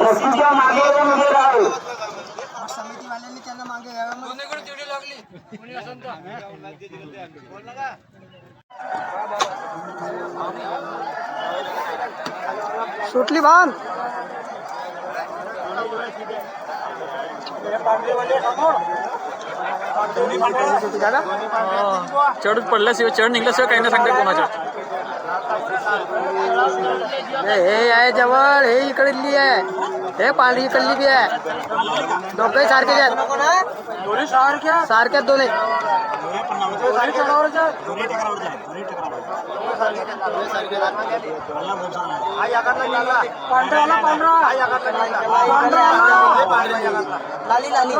रस्त्याच्या मागे समिती वाल्यांनी त्यांना मागे यावं म्हणा. सुटली भान चढ पडल्याशिवाय चढ निघल्याशिवाय काही नाही सांगते कोणाच्या हे आहे जवळ हे इकडली आहे हे। पांढरी इकडली बी आहे दोघे सारखेच आहेत सारख्याच दोन्ही लाली लाली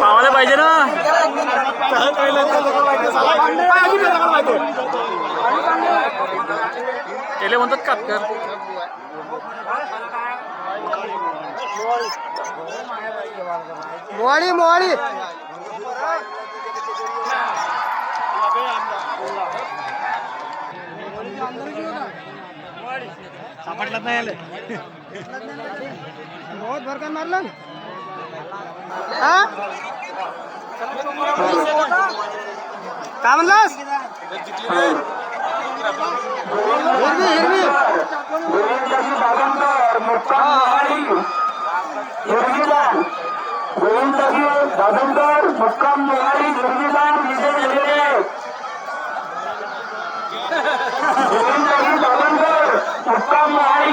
पाहायला पाहिजे ना. केले म्हणतात कापकर मोळी मोळी सापडलं नाही आलं. हा काय म्हणलास हिरवी हिरवी गोविंदाजी दादनकर मुक्काम मोहाडी निर्विवाद विजय आहेत. गोविंदाजी दादनकर मुक्काम मोहाडी